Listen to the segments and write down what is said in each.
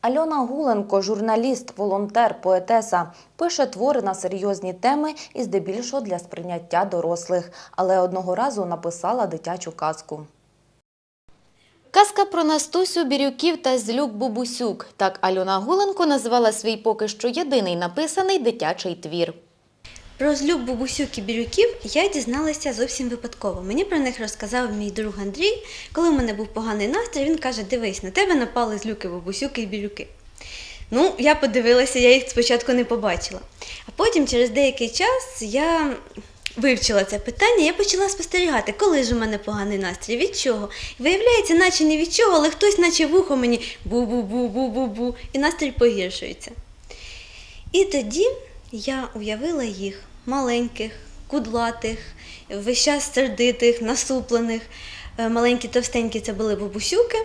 Альона Гуленко, журналіст, волонтер, поетеса, пише твори на серйозні теми і здебільшого для сприйняття дорослих, але одного разу написала дитячу казку. Казка про Настусю Бірюків та Злюк Бубусюк. Так Альона Гуленко назвала свій поки що єдиний написаний дитячий твір. Про злюб і бірюків я дізналася зовсім випадково. Мені про них розказав мій друг Андрій. Коли в мене був поганий настрій, він каже: Дивись, на тебе напали злюки, бабусюки і бірюки. Ну, я подивилася, я їх спочатку не побачила. А потім, через деякий час, я вивчила це питання, я почала спостерігати, коли ж у мене поганий настрій, від чого. І виявляється, наче не від чого, але хтось, наче вухо мені бу-бу-бу-бу-бу-бу, і настрій погіршується. І тоді я уявила їх маленьких, кудлатих, весь час сердитих, насуплених. Е, Маленькі товстенькі це були бабусюки,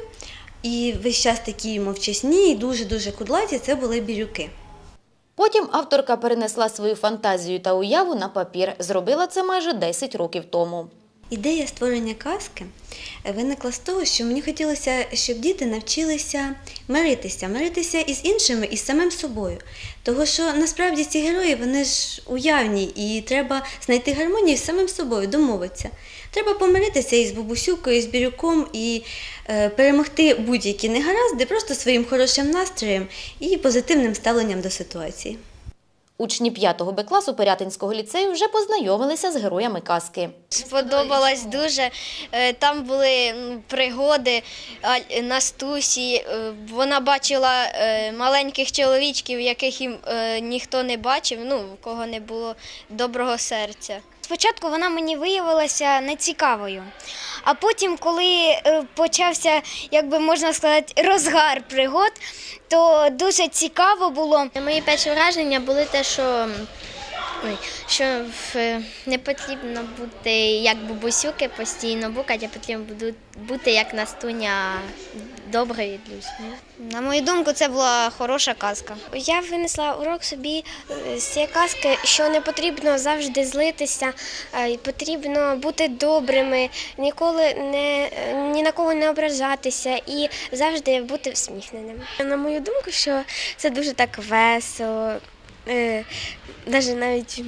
і весь час такі мовчасні і дуже-дуже кудлаті це були бірюки. Потім авторка перенесла свою фантазію та уяву на папір. Зробила це майже 10 років тому. Ідея створення казки виникла з того, що мені хотілося, щоб діти навчилися миритися, миритися із іншими і з самим собою. Того, що насправді ці герої вони ж уявні, і треба знайти гармонію з самим собою, домовитися. Треба помиритися із бабусюкою, і з бірюком і е, перемогти будь-які негаразди просто своїм хорошим настроєм і позитивним ставленням до ситуації. Учні 5 Б класу Пирятинського ліцею вже познайомилися з героями казки. Сподобалось дуже. Е, Там були пригоди Настусі. Е, Вона бачила е, маленьких чоловічків, яких їм ніхто не бачив, ну, в кого не було доброго серця. Спочатку вона мені виявилася нецікавою, а потім, коли е, почався, як би можна сказати, розгар пригод, то дуже цікаво було. Мої перші враження були те, що, ой, що не потрібно бути як бабусюки постійно букати, а потрібно бути як Настуня доброю людьми. На мою думку, це була хороша казка. Я винесла урок собі е, з цієї казки, що не потрібно завжди злитися, потрібно бути добрими, ніколи не ні на кого не ображатися і завжди бути всміхненим. На мою думку, що це дуже так весело, е, навіть навіть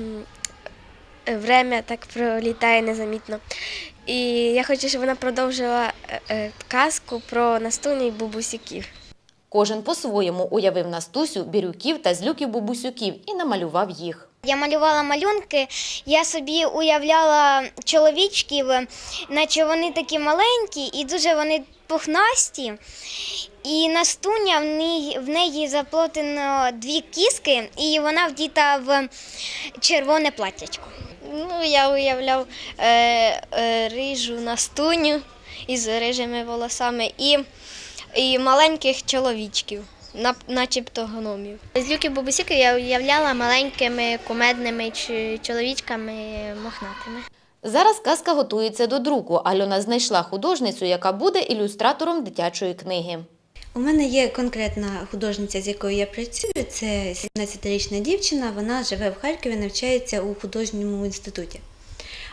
время так пролітає незамітно. І я хочу, щоб вона продовжила е, е, казку про Настуню і бабусіків. Кожен по-своєму уявив Настусю, бірюків та злюків бубусюків і намалював їх. Я малювала малюнки, я собі уявляла чоловічків, наче вони такі маленькі і дуже вони пухнасті. І Настуня в неї, в неї заплотено дві кіски, і вона вдіта в червоне платтячко. Ну, я уявляв е, е, рижу Настуню із рижими волосами і, і маленьких чоловічків, на- начебто гномів. Злюки бабусіки я уявляла маленькими кумедними чоловічками мохнатими. Зараз казка готується до друку. Альона знайшла художницю, яка буде ілюстратором дитячої книги. У мене є конкретна художниця, з якою я працюю. Це 17-річна дівчина. Вона живе в Харкові, навчається у художньому інституті.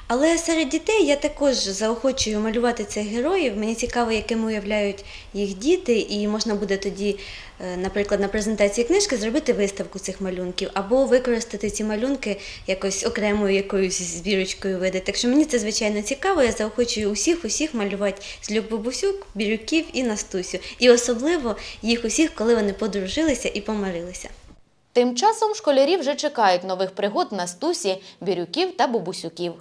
Але серед дітей я також заохочую малювати цих героїв. Мені цікаво, якими уявляють їх діти, і можна буде тоді, е, наприклад, на презентації книжки зробити виставку цих малюнків або використати ці малюнки якось окремою якоюсь збірочкою види. Так що мені це звичайно цікаво. Я заохочую усіх, усіх малювати з Люк Бабусюк, Бірюків і Настусю. І особливо їх усіх, коли вони подружилися і помирилися. Тим часом школярі вже чекають нових пригод Настусі, бірюків та бубусюків.